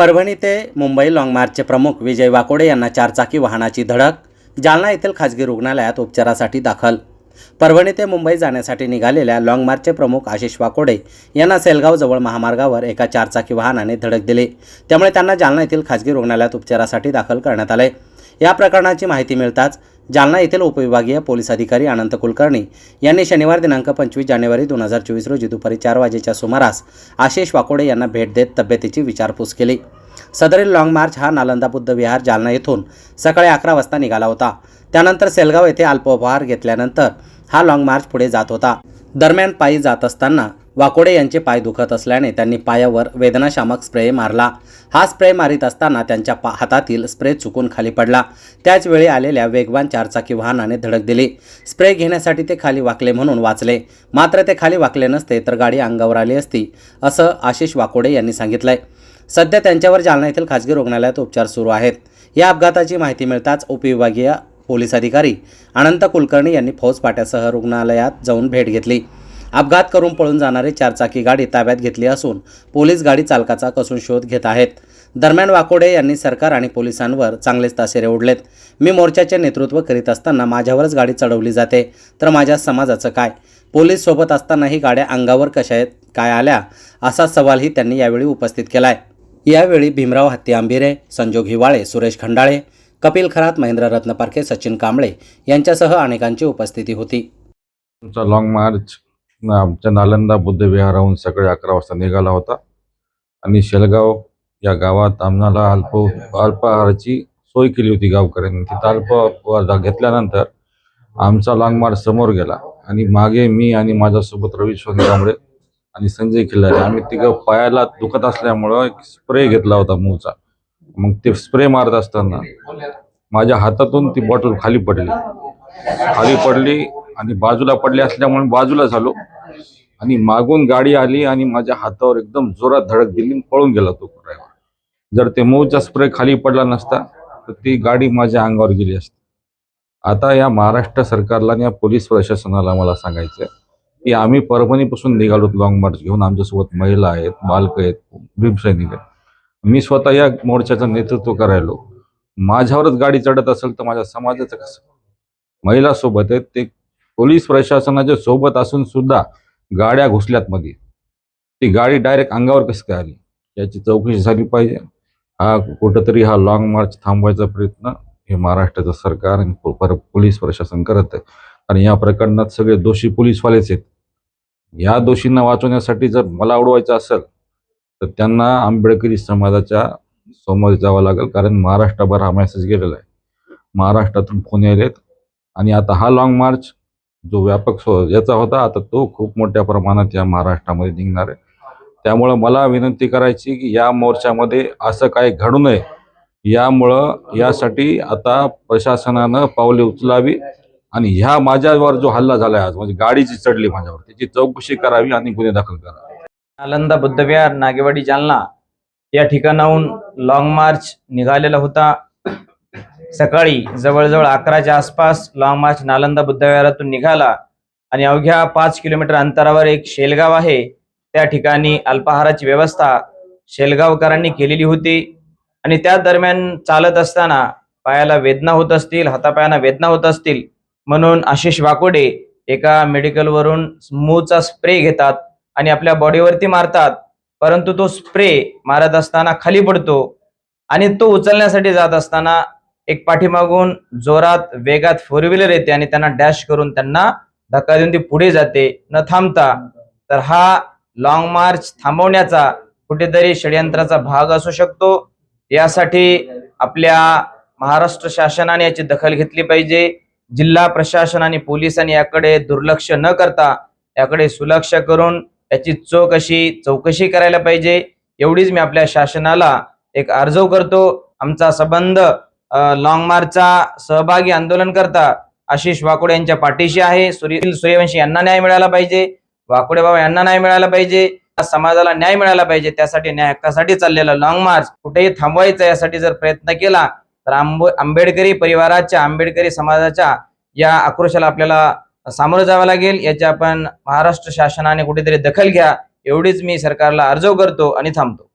परभणी ते मुंबई लाँग मार्चचे प्रमुख विजय वाकोडे यांना चारचाकी वाहनाची धडक जालना येथील खाजगी रुग्णालयात उपचारासाठी दाखल. परभणी ते मुंबई जाण्यासाठी निघालेल्या लाँग मार्चचे प्रमुख आशिष वाकोडे यांना सेलगावजवळ महामार्गावर एका चारचाकी वाहनाने धडक दिली. त्यामुळे त्यांना जालना येथील खाजगी रुग्णालयात उपचारासाठी दाखल करण्यात आले. या प्रकरणाची माहिती मिळताच जालना येथील उपविभागीय पोलीस अधिकारी अनंत कुलकर्णी यांनी शनिवार दिनांक पंचवीस जानेवारी दोन हजार चोवीस रोजी दुपारी चार वाजेच्या सुमारास आशिष वाकोडे यांना भेट देत तब्येतीची विचारपूस केली. सदरील लाँग मार्च हा नालंदा बुद्ध विहार जालना येथून सकाळी अकरा वाजता निघाला होता. त्यानंतर सेलगाव येथे अल्पोपहार घेतल्यानंतर हा लाँग मार्च पुढे जात होता. दरम्यान पायी जात असताना वाकोडे यांचे पाय दुखत असल्याने त्यांनी पायावर वेदनाशामक स्प्रे मारला. हा स्प्रे मारित असताना त्यांच्या पा हातातील स्प्रे चुकून खाली पडला. त्याचवेळी आलेल्या वेगवान चारचाकी वाहनाने धडक दिली. स्प्रे घेण्यासाठी ते खाली वाकले म्हणून वाचले. मात्र ते खाली वाकले नसते तर गाडी अंगावर आली असती असं आशिष वाकोडे यांनी सांगितलंय. सध्या त्यांच्यावर जालना येथील खाजगी रुग्णालयात उपचार सुरू आहेत. या अपघाताची माहिती मिळताच उपविभागीय पोलीस अधिकारी अनंत कुलकर्णी यांनी फौजपाट्यासह रुग्णालयात जाऊन भेट घेतली. अपघात करून पळून जाणारी चारचाकी गाडी ताब्यात घेतली असून पोलीस गाडी चालकाचा कसून शोध घेत आहेत. दरम्यान वाकोडे यांनी सरकार आणि पोलिसांवर चांगलेच तासेरे ओढलेत. मी मोर्चाचे नेतृत्व करीत असताना माझ्यावरच गाडी चढवली जाते. तर माझ्या समाजाचं काय? पोलीस सोबत असतानाही गाड्या अंगावर कशा आहेत काय आल्या? असा सवालही त्यांनी यावेळी उपस्थित केलाय. यावेळी भीमराव हत्ती आंबिरे संजोग हिवाळे सुरेश खंडाळे कपिल खरात महेंद्र रत्नपारखे सचिन कांबळे यांच्यासह अनेकांची उपस्थिती होती. लॉंग मार्च आमच्या नालंदा बुद्ध विहाराहून सकाळी अकरा वाजता निघाला होता. आणि शेलगाव या गावात आम्हाला अल्प अल्पाहाराची सोय केली होती गावकऱ्यांनी. तिथं अल्प घेतल्यानंतर आमचा लॉंग समोर गेला. आणि मागे मी आणि माझ्यासोबत रवी कांबळे आणि संजय खिल्लारे आम्ही तिघं पायाला दुखत असल्यामुळं एक स्प्रे घेतला होता मूचा मग ते स्प्रे मारत असताना माझ्या हातातून ती बॉटल खाली पडली. खाली पडली आणि बाजूला पडले असल्यामुळे बाजूला झालो. आणि मागून गाडी आली आणि माझ्या हातावर एकदम जोरात धडक दिली आणि पळून गेला तो ड्रायव्हर जर ते मऊचा स्प्रे खाली पडला नसता तर ती गाडी माझ्या अंगावर गेली असती. आता या महाराष्ट्र सरकारला आणि या पोलीस प्रशासनाला मला सांगायचं की आम्ही परभणीपासून निघालो लॉंग मार्च घेऊन. आमच्यासोबत महिला आहेत बालक आहेत भीमसैनिक आहेत. मी स्वतः या मोर्चाचं नेतृत्व करायलो. माझ्यावरच गाडी चढत असेल तर माझ्या समाजाचं कसं? महिला सोबत आहेत ते पोलीस प्रशासनाच्या सोबत असून सुद्धा गाड्या घुसल्यात मध्ये. ती गाडी डायरेक्ट अंगावर कसं काय आली? याची चौकशी झाली पाहिजे. हा कुठंतरी हा लॉंग मार्च थांबवायचा प्रयत्न हे महाराष्ट्राचं सरकार आणि पोलीस प्रशासन करत आहे. आणि या प्रकरणात सगळे दोषी पोलीसवालेच आहेत. या दोषींना वाचवण्यासाठी जर मला उडवायचं असेल तर त्यांना आंबेडकरी समाजाच्या समोर जावं लागेल कारण महाराष्ट्रभर हा मेसेज गेलेला आहे. महाराष्ट्रातून फोन यायलेत. आणि आता हा लॉंग मार्च जो व्यापक स्व याचा होता आता तो खूप मोठ्या प्रमाणात या महाराष्ट्रामध्ये निघणार आहे. त्यामुळं मला विनंती करायची की या मोर्चामध्ये असं काही घडू नये. यामुळं यासाठी आता प्रशासनानं पावले उचलावी आणि ह्या माझ्यावर जो हल्ला झालाय आज म्हणजे गाडीची चढली माझ्यावर त्याची चौकशी करावी आणि गुन्हे दाखल करावे. नालंदा बुद्धविहार नागेवाडी जालना या ठिकाणाहून लाँग मार्च निघालेला होता. सकाळी जवळजवळ अकराच्या आसपास लाँग मार्च नालंदा बुद्धविहारातून निघाला आणि अवघ्या पाच किलोमीटर अंतरावर एक शेलगाव आहे. त्या ठिकाणी अल्पाहाराची व्यवस्था शेलगावकरांनी केलेली होती आणि त्या दरम्यान चालत असताना पायाला वेदना होत असतील हातापायांना वेदना होत असतील म्हणून आशिष वाकोडे एका मेडिकलवरून मूचा स्प्रे घेतात आणि आपल्या बॉडीवरती मारतात. परंतु तो स्प्रे मारत असताना खाली पडतो आणि तो उचलण्यासाठी जात असताना एक पाठीमागून जोरात वेगात फोर व्हीलर येते आणि त्यांना डॅश करून त्यांना धक्का देऊन ती पुढे जाते. न थांबता तर हा लॉंग मार्च थांबवण्याचा कुठेतरी षडयंत्राचा भाग असू शकतो. यासाठी आपल्या महाराष्ट्र शासनाने याची दखल घेतली पाहिजे. जिल्हा प्रशासन आणि पोलिसांनी याकडे दुर्लक्ष न करता याकडे सुलक्ष करून याची चौकशी चौकशी करायला पाहिजे. एवढीच मी आपल्या शासनाला एक अर्जव करतो. आमचा संबंध लॉंग मार्चचा सहभागी आंदोलन करता आशिष वाकोडे यांच्या पाठीशी आहे. सूर्य सूर्यवंशी यांना न्याय मिळाला पाहिजे. वाकोडे बाबा यांना न्याय मिळाला पाहिजे. समाजाला न्याय मिळाला पाहिजे. त्यासाठी न्याय हक्कासाठी चाललेला लॉंग मार्च कुठेही थांबवायचा यासाठी जर प्रयत्न केला तर आंबो आंबेडकरी परिवाराच्या आंबेडकरी समाजाच्या या आक्रोशाला आपल्याला सामोरं जावं लागेल. याची आपण महाराष्ट्र शासनाने कुठेतरी दखल घ्या. एवढीच मी सरकारला अर्ज करतो आणि थांबतो.